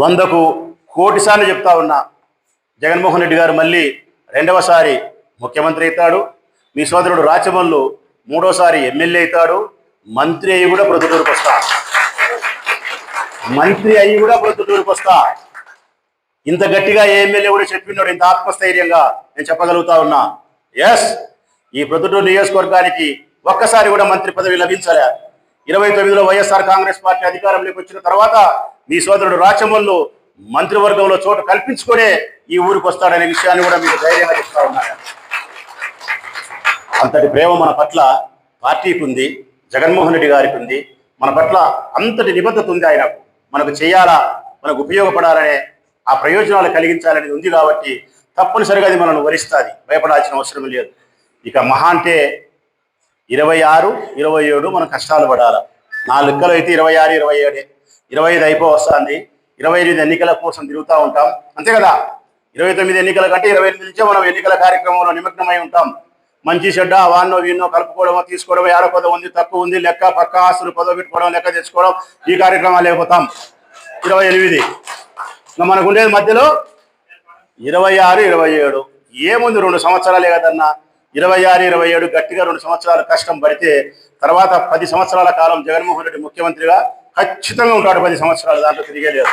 వందకు కోటిసార్లు చెప్తా ఉన్నా జగన్మోహన్ రెడ్డి గారు మళ్ళీ రెండవసారి ముఖ్యమంత్రి అవుతాడు. మీ సోదరుడు రాచమల్లు మూడోసారి ఎమ్మెల్యే అవుతాడు. మంత్రి అయ్యి కూడా ప్రొద్దుటూరుకు వస్తా. మంత్రి అయ్యి కూడా ప్రొద్దుటూరుకు వస్తా. ఇంత గట్టిగా ఏ ఎమ్మెల్యే కూడా చెప్పినాడు ఇంత ఆత్మస్థైర్యంగా నేను చెప్పగలుగుతా ఉన్నా. ఎస్ ఈ ప్రొద్దుటూరు నియోజకవర్గానికి ఒక్కసారి కూడా మంత్రి పదవి లభించలే. ఇరవై తొమ్మిదిలో వైఎస్ఆర్ కాంగ్రెస్ పార్టీ అధికారంలోకి వచ్చిన తర్వాత నీ సోదరుడు రాచమల్లు మంత్రివర్గంలో చోటు కల్పించుకునే ఈ ఊరికి వస్తాడనే విషయాన్ని కూడా మీరు ధైర్యంగా చెప్తా ఉన్నారు. అంతటి ప్రేమ మన పట్ల పార్టీకి ఉంది జగన్మోహన్ రెడ్డి గారికి ఉంది. మన పట్ల అంతటి నిబద్ధత ఉంది ఆయనకు. మనకు చేయాలా మనకు ఉపయోగపడాలనే ఆ ప్రయోజనాలు కలిగించాలనేది ఉంది కాబట్టి తప్పనిసరిగా అది మనల్ని వరిస్తుంది. భయపడాల్సిన అవసరం లేదు. ఇక మహా అంటే ఇరవై ఆరు ఇరవై ఏడు మనం కష్టాలు పడాలి. నా లెక్కలు అయితే ఇరవై ఆరు ఇరవై ఏడే ఇరవై ఐదు అయిపో వస్తుంది. ఇరవై ఎనిమిది ఎన్నికల కోసం తిరుగుతూ ఉంటాం. అంతే కదా? ఇరవై తొమ్మిది ఎన్నికల కంటే ఇరవై ఎనిమిది నుంచే మనం ఎన్నికల కార్యక్రమంలో నిమగ్నమై ఉంటాం. మంచి చెడ్డ వాన్నో వీన్నో కలుపుకోవడమో తీసుకోవడం ఏడ పదవి ఉంది తక్కువ ఉంది లెక్క పక్క ఆస్తులు పదవి పెట్టుకోవడం లెక్క తెచ్చుకోవడం ఈ కార్యక్రమాలు లేకపోతాం. ఇరవై ఎనిమిది. ఇంకా మనకు ఉండేది మధ్యలో ఇరవై ఆరు ఇరవై ఏడు. ఏముంది రెండు సంవత్సరాలే కదన్నా? ఇరవై ఆరు ఇరవై ఏడు గట్టిగా రెండు సంవత్సరాలు కష్టం పడితే తర్వాత పది సంవత్సరాల కాలం జగన్మోహన్ రెడ్డి ముఖ్యమంత్రిగా ఖచ్చితంగా ఉంటాడు పది సంవత్సరాలు దాంట్లో తిరిగే లేదు.